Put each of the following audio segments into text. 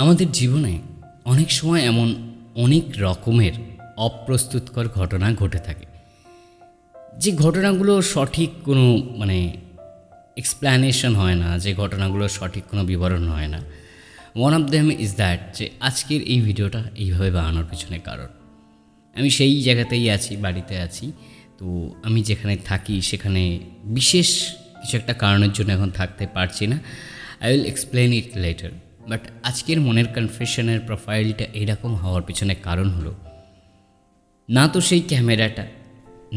আমাদের জীবনে অনেক সময় এমন অনেক রকমের অপ্রস্তুতকর ঘটনা ঘটে থাকে। যে ঘটনাগুলো সঠিক কোনো মানে এক্সপ্ল্যানেশন হয় না, যে ঘটনাগুলো সঠিক কোনো বিবরণ হয় না। One of them is that যে আজকের এই ভিডিওটা এইভাবে বানানোর পিছনে কারণ। আমি সেই জায়গাতেই আছি, বাড়িতে আছি। তো আমি যেখানে থাকি সেখানে বিশেষ কিছু একটা কারণের জন্য এখন থাকতে পারছি না। I will explain it later but আজকের মনের কনফেশনের প্রোফাইলটা এরকম হওয়ার পিছনে কারণ হলো, না তো সেই ক্যামেরাটা,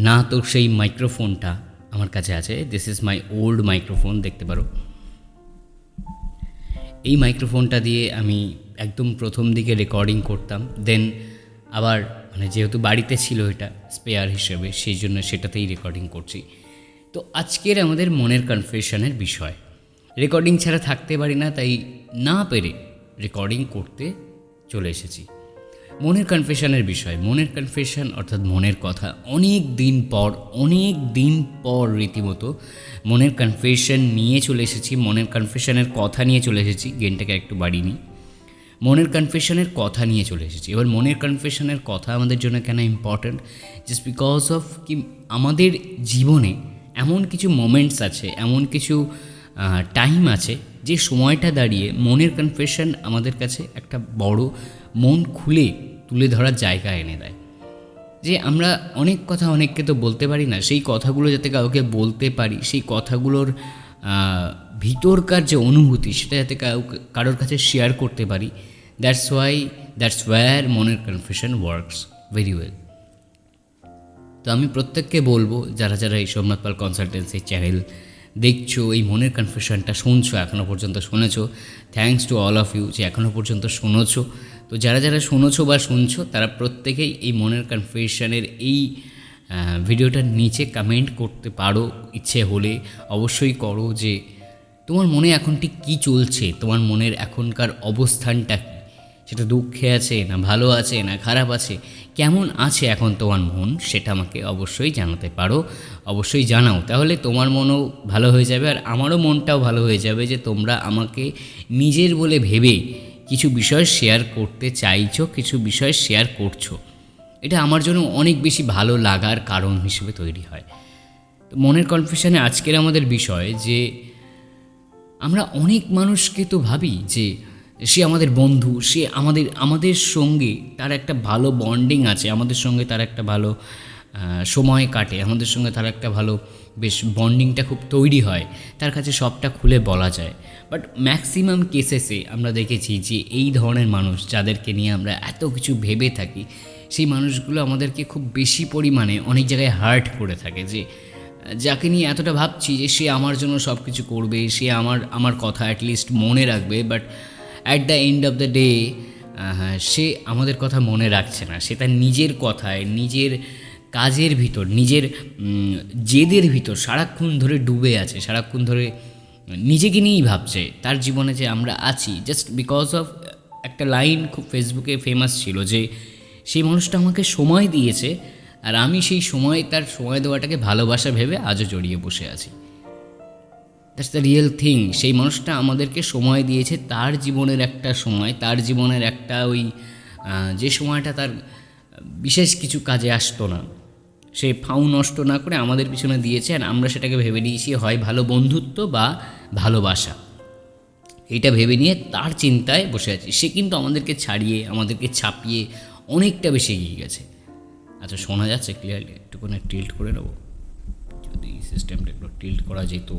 না তো সেই মাইক্রোফোনটা আমার কাছে আছে। This is my old microphone দেখতে পারো। এই মাইক্রোফোনটা দিয়ে আমি একদম প্রথম দিকে রেকর্ডিং করতাম দেন আবার মানে যেহেতু বাড়িতে ছিল এটা স্পেয়ার হিসেবে, সেই জন্য সেটাতেই রেকর্ডিং করছি। তো আজকের আমাদের মনের কনফেশনের বিষয়। রেকর্ডিং ছাড়া থাকতে পারি না, তাই না পেরে রেকর্ডিং করতে চলে এসেছি। মনের কনফেশনের বিষয়। মনের কনফেশন অর্থাৎ মনের কথা। অনেক দিন পর, অনেক দিন পর রীতিমতো মনের কনফেশন নিয়ে চলে এসেছি, মনের কনফেশনের কথা নিয়ে চলে এসেছি গেনটাকে একটু বাড়িয়ে নিই। মনের কনফেশনের কথা নিয়ে চলে এসেছি। এবার মনের কনফেশনের কথা আমাদের জন্য কেন ইম্পর্ট্যান্ট জাস্ট বিকজ অফ কি, আমাদের জীবনে এমন কিছু মোমেন্টস আছে, এমন কিছু টাইম আছে, যে সময়টা দাঁড়িয়ে মনের কনফেশন আমাদের কাছে একটা বড় মন খুলে তুলে ধরার জায়গা এনে দেয়। যে আমরা অনেক কথা অনেককে তো বলতে পারি না, সেই কথাগুলো যাতে কাউকে বলতে পারি, সেই কথাগুলোর ভিতরকার যে অনুভূতি সেটা যাতে কাউকে কারোর কাছে শেয়ার করতে পারি দ্যাটস ওয়াই দ্যাটস ওয়্যার মনের কনফেশন ওয়ার্কস ভেরি ওয়েল তো আমি প্রত্যেককে বলব, যারা যারা এই সোমনাথ পাল কনসালটেন্সি চ্যানেল দেখছ, এই মনের কনফেশনটা শুনছো এখনও পর্যন্ত শুনেছো। Thanks to all of you যে এখনও পর্যন্ত শুনেছো। তো যারা যারা শুনেছো বা শুনছো, তারা প্রত্যেকেই এই মনের কনফেশনের এই ভিডিওটার নিচে কমেন্ট করতে পারো ইচ্ছে হলে। অবশ্যই করো যে, তোমার মনে এখন ঠিক কী চলছে? তোমার মনের এখনকার অবস্থানটা সেটা দুঃখে আছে, না ভালো আছে, না খারাপ আছে, কেমন আছে এখন তোমার মন সেটা আমাকে অবশ্যই জানাতে পারো, অবশ্যই জানাও। তাহলে তোমার মনও ভালো হয়ে যাবে আর আমারও মনটাও ভালো হয়ে যাবে যে তোমরা আমাকে নিজের বলে ভেবে কিছু বিষয় শেয়ার করতে চাইছো, কিছু বিষয় শেয়ার করছ। এটা আমার জন্য অনেক বেশি ভালো লাগার কারণ হিসেবে তৈরি হয়। তো মনের কনফিউশনে আজকের আমাদের বিষয় যে আমরা অনেক মানুষকে তো ভাবি যে সে আমাদের বন্ধু, সে আমাদের আমাদের সঙ্গে তার একটা ভালো বন্ডিং আছে, আমাদের সঙ্গে তার একটা ভালো সময় কাটে, আমাদের সঙ্গে তার একটা ভালো বেশ বন্ডিংটা খুব তৈরি হয়, তার কাছে সবটা খুলে বলা যায়। বাট ম্যাক্সিমাম কেসেসে আমরা দেখেছি যে এই ধরনের মানুষ যাদেরকে নিয়ে আমরা এত কিছু ভেবে থাকি, সেই মানুষগুলো আমাদেরকে খুব বেশি পরিমাণে অনেক জায়গায় হার্ট করে থাকে যে, যাকে নিয়ে এতটা ভাবছি যে সে আমার জন্য সব কিছু করবে, সে আমার আমার কথা অ্যাটলিস্ট মনে রাখবে but at the end of the day সে আমাদের কথা মনে রাখছে না। সে তার নিজের কথায়, নিজের কাজের ভিতর, নিজের জেদের ভিতর সারাক্ষণ ধরে ডুবে আছে, সারাক্ষণ ধরে নিজেকে নিয়েই ভাবছে, তার জীবনে যে আমরা আছি। জাস্ট বিকজ অফ একটা লাইন খুব ফেসবুকে ফেমাস ছিল যে, সেই মানুষটা আমাকে সময় দিয়েছে, আর আমি সেই সময়, তার সময় দেওয়াটাকে ভালোবাসা ভেবে আজও জড়িয়ে বসে আছি। দ্যাটস দ্য রিয়েল থিং সেই মানুষটা আমাদেরকে সময় দিয়েছে তার জীবনের একটা সময়, তার জীবনের একটা ওই যে সময়টা তার বিশেষ কিছু কাজে আসতো না। সে ফাউ নষ্ট না করে আমাদের পিছনে দিয়েছে আর আমরা সেটাকে ভেবে নিয়েছি, হয় ভালো বন্ধুত্ব বা ভালোবাসা। এটা ভেবে নিয়ে তার চিন্তায় বসে আছি। সে কিন্তু আমাদেরকে ছাড়িয়ে, আমাদেরকে ছাপিয়ে অনেকটা বেশি এগিয়ে গেছে। আচ্ছা শোনা যাচ্ছে ক্লিয়ারলি একটুখানি টিল্ট করে নেব। যদি সিস্টেমটা একটু টিল্ট করা যেত।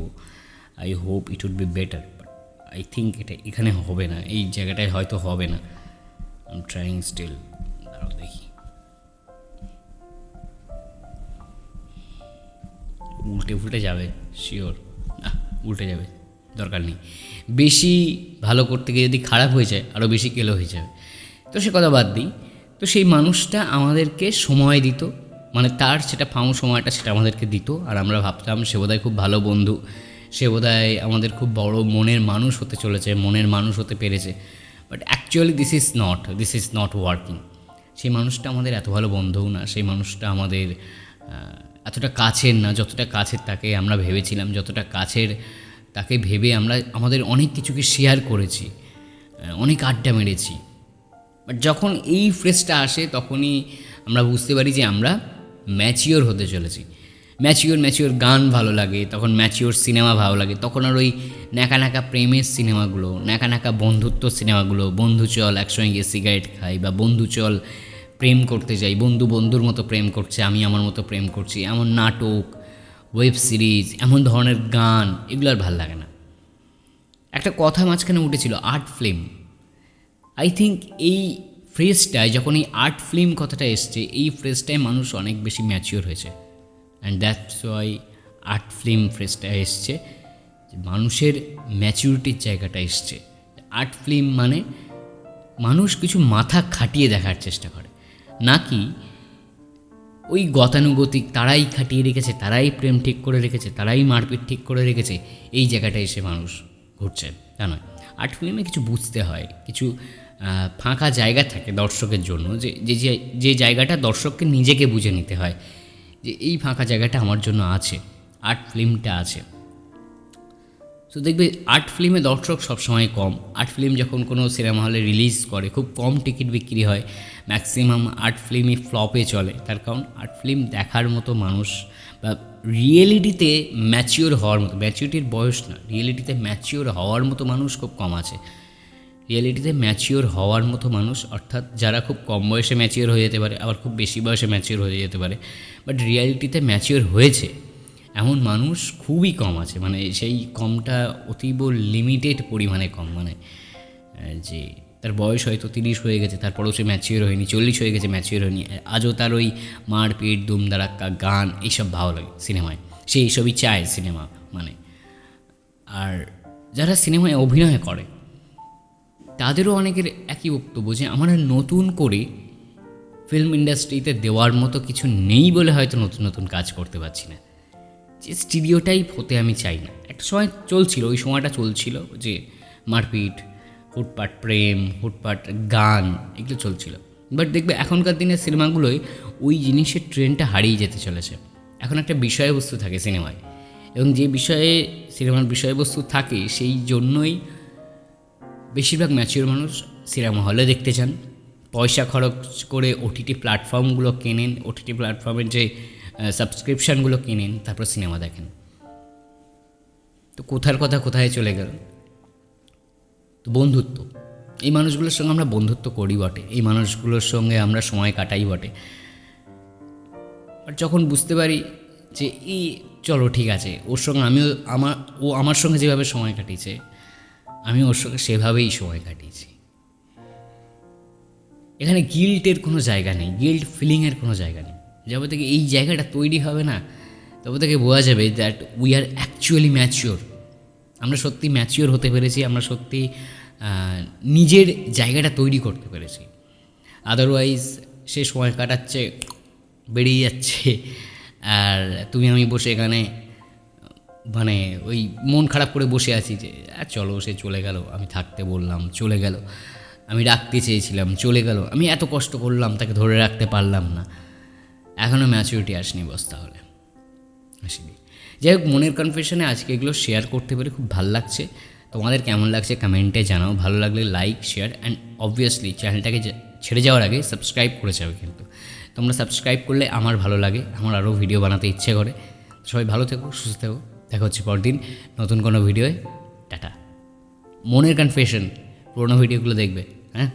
I hope it would be better but I think এটা এখানে হবে না, এই জায়গাটায় হয়তো হবে না। আই এম ট্রাইং স্টিল দাঁড়াও দেখি। উল্টে ফুলটে যাবে শিওর না, উল্টে যাবে, দরকার নেই। বেশি ভালো করতে গিয়ে যদি খারাপ হয়ে যায় আরও বেশি কেলো হয়ে যাবে। তো সে কথা বাদ দিই। তো সেই মানুষটা আমাদেরকে সময় দিত মানে তার সেটা ফাউন সময়টা সেটা আমাদেরকে দিত, আর আমরা ভাবতাম সে বোধহয় খুব ভালো বন্ধু। সে বোধহয় আমাদের খুব বড় মনের মানুষ হতে চলেছে, মনের মানুষ হতে পেরেছে। But actually this is not this is not working সেই মানুষটা আমাদের এত ভালো বন্ধুও না, সেই মানুষটা আমাদের এতটা কাছের না, যতটা কাছের তাকে আমরা ভেবেছিলাম, যতটা কাছের তাকে ভেবে আমরা আমাদের অনেক কিছুকে শেয়ার করেছি অনেক আড্ডা মেরেছি। বাট যখন এই ফ্রেজটা আসে, তখনই আমরা বুঝতে পারি যে আমরা ম্যাচিওর হতে চলেছি। ম্যাচিওর ম্যাচিওর গান ভালো লাগে, তখন ম্যাচিওর সিনেমা ভালো লাগে, তখন আর ওই ন্যাকা ন্যাকা প্রেমের সিনেমাগুলো ন্যাকা ন্যাকা বন্ধুত্ব সিনেমাগুলো বন্ধু চল, একসঙ্গে গিয়ে সিগারেট খাই বা বন্ধু চল, প্রেম করতে যাই, বন্ধু বন্ধুর মতো প্রেম করছে, আমি আমার মতো প্রেম করছি, এমন নাটক ওয়েব সিরিজ এমন ধরনের গান, এগুলো আর ভালো লাগে না। একটা কথা মাঝখানে উঠেছিল আর্ট ফিল্ম আই থিঙ্ক এই ফ্রেজটায় যখন এই আর্ট ফিল্ম কথাটা এসছে, এই ফ্রেজটায় মানুষ অনেক বেশি ম্যাচিওর হয়েছে। And that's why art film ফ্রেজটা এসছে মানুষের ম্যাচিউরিটির জায়গাটা এসছে। আর্ট ফিল্ম মানে মানুষ কিছু মাথা খাটিয়ে দেখার চেষ্টা করে। নাকি ওই গতানুগতিক তারাই খাটিয়ে রেখেছে, তারাই প্রেম ঠিক করে রেখেছে, তারাই মারপিট ঠিক করে রেখেছে, এই জায়গাটায় এসে মানুষ ঘুরছে, তা নয়। আর্ট ফিল্মে কিছু বুঝতে হয়, কিছু ফাঁকা জায়গা থাকে দর্শকের জন্য যে, যে- যে জায়গাটা দর্শককে নিজেকে বুঝে নিতে হয়। যে এই ফাঁকা জায়গাটা আমার জন্য আছে আর্ট ফিল্মটা আছে। তো দেখবে আর্ট ফিল্মে দর্শক সবসময় কম। আর্ট ফিল্ম যখন কোনো সিনেমা হলে রিলিজ করে, খুব কম টিকিট বিক্রি হয় ম্যাক্সিমাম আর্ট ফিল্মই ফ্লপে চলে। তার কারণ আর্ট ফিল্ম দেখার মতো মানুষ বা রিয়েলিটিতে ম্যাচিওর হওয়ার মতো ম্যাচিউরিটির বয়স না রিয়েলিটিতে ম্যাচিওর হওয়ার মতো মানুষ খুব কম আছে। রিয়েলিটিতে ম্যাচিওর হওয়ার মতো মানুষ, অর্থাৎ যারা খুব কম বয়সে ম্যাচিওর হয়ে যেতে পারে, আবার খুব বেশি বয়সে ম্যাচিওর হয়ে যেতে পারে বাট রিয়ালিটিতে ম্যাচিওর হয়েছে। এমন মানুষ খুবই কম আছে মানে সেই কমটা অতীব লিমিটেড পরিমাণে কম মানে যে তার বয়স হয়তো তিরিশ হয়ে গেছে, তারপরেও সে ম্যাচিওর হয়নি, চল্লিশ হয়ে গেছে ম্যাচিওর হয়নি, আজও তার ওই মারপিট দুমদারাক্কা গান, এইসব ভালো লাগে সিনেমায়। সে এইসবই চায় সিনেমা মানে আর যারা সিনেমায় অভিনয় করে তাদেরও অনেকের একই বক্তব্য যে আমার নতুন করে ফিল্ম ইন্ডাস্ট্রিতে দেওয়ার মতো কিছু নেই বলে হয়তো নতুন নতুন কাজ করতে পারছি না। যে স্টিরিওটাইপ হতে আমি চাই না। একটা সময় চলছিল, ওই সময়টা চলছিল যে মারপিট হুটপাট প্রেম হুটপাট গান, এগুলো চলছিল। বাট দেখবে এখনকার দিনের সিনেমাগুলোয় ওই জিনিসের ট্রেন্ডটা হারিয়ে যেতে চলেছে। এখন একটা বিষয়বস্তু থাকে সিনেমায়। এবং যে বিষয়ে, সিনেমার বিষয়বস্তু থাকে, সেই জন্যই বেশিরভাগ ম্যাচিওর মানুষ সিনেমা হলে দেখতে চান। পয়সা খরচ করে ওটিটি প্ল্যাটফর্মগুলো কেনেন ওটিটি প্ল্যাটফর্মের যে সাবস্ক্রিপশানগুলো কেনেন, তারপর সিনেমা দেখেন। তো কোথার কথা কোথায় চলে গেল? তো বন্ধুত্ব। এই মানুষগুলোর সঙ্গে আমরা বন্ধুত্ব করি বটে। এই মানুষগুলোর সঙ্গে আমরা সময় কাটাই বটে। আর যখন বুঝতে পারি যে, এই, চলো ঠিক আছে, ওর সঙ্গে আমিও আমার ও আমার সঙ্গে যেভাবে সময় কাটিয়েছে আমি ওর সঙ্গে সেভাবেই সময় কাটিয়েছি। এখানে গিল্টের কোনো জায়গা নেই গিল্ট ফিলিংয়ের কোনো জায়গা নেই। যবে থেকে এই জায়গাটা তৈরি হবে না, তবে থেকে বোঝা যাবে that we are actually mature আমরা সত্যি ম্যাচিওর হতে পেরেছি, আমরা সত্যি নিজের জায়গাটা তৈরি করতে পেরেছি। আদারওয়াইজ সে সময় কাটাচ্ছে, বেরিয়ে যাচ্ছে। আর তুমি আমি বসে এখানে মানে ওই মন খারাপ করে বসে আছি যে "আহ, চলো সে চলে গেল। আমি থাকতে বললাম চলে গেল। আমি রাখতে চেয়েছিলাম চলে গেল। আমি এত কষ্ট করলাম তাকে ধরে রাখতে পারলাম না। এখনও ম্যাচুরিটি আসেনি বস তাহলে। আসেনি। যাই হোক মনের কনফেশনে আজকে এগুলো শেয়ার করতে পেরে খুব ভালো লাগছে। তোমাদের কেমন লাগছে কমেন্টে জানাও। ভালো লাগলে লাইক শেয়ার অ্যান্ড অবভিয়াসলি চ্যানেলটাকে ছেড়ে যাওয়ার আগে সাবস্ক্রাইব করে যাবে কিন্তু। তোমরা সাবস্ক্রাইব করলে আমার ভালো লাগে। আমার আরও ভিডিও বানাতে ইচ্ছে করে। সবাই ভালো থেকো সুস্থ থেকো। দেখা হচ্ছে পরদিন। নতুন কোনো ভিডিওয় টাটা। মনের কনফেশন পুরোনো ভিডিওগুলো দেখবে হ্যাঁ?